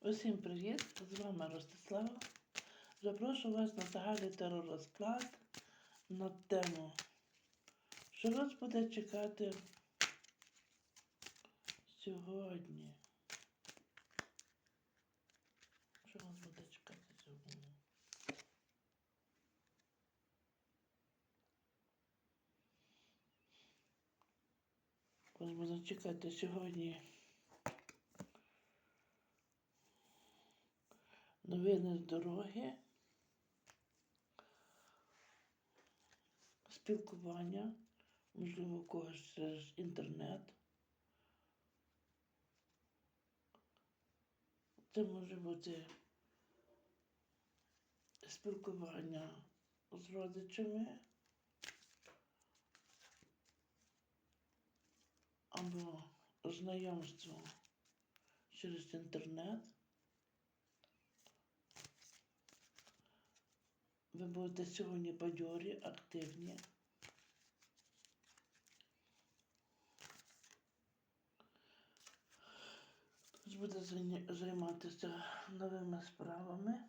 Усім привіт! З вами Ростислава. Запрошую вас на загальний теророзклад на тему, що вас буде чекати сьогодні. Що вас буде чекати сьогодні? Вас буде чекати сьогодні. Новини з дороги, спілкування, можливо, когось через інтернет. Це може бути спілкування з родичами або знайомство через інтернет. Ви будете сьогодні бадьорі, активні. Хтось буде займатися новими справами,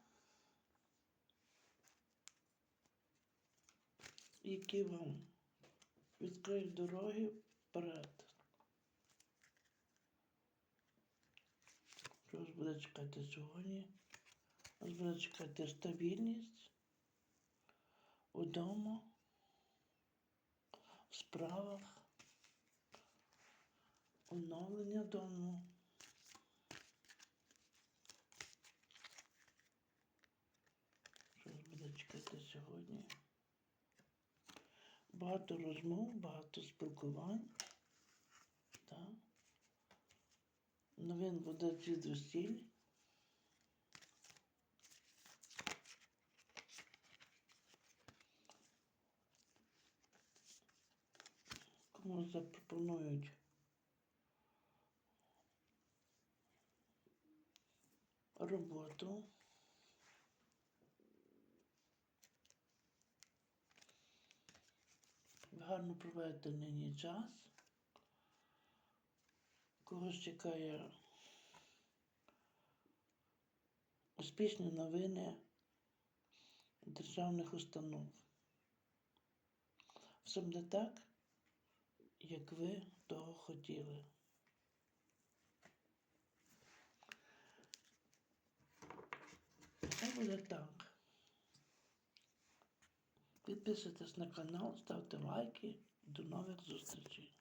які вам відкриють дороги вперед. Що вас буде чекати сьогодні? Вас буде чекати стабільність удома, в справах, оновлення дому. Що буде чекати сьогодні? Багато розмов, багато спілкувань. Так. Новин буде звідусіль. Кому запропонують роботу. Гарно проведете нині час. Когось чекає успішні новини державних установ. Все буде так, як ви того хотіли. Це буде так. Підписуйтесь на канал, ставте лайки. До нових зустрічей.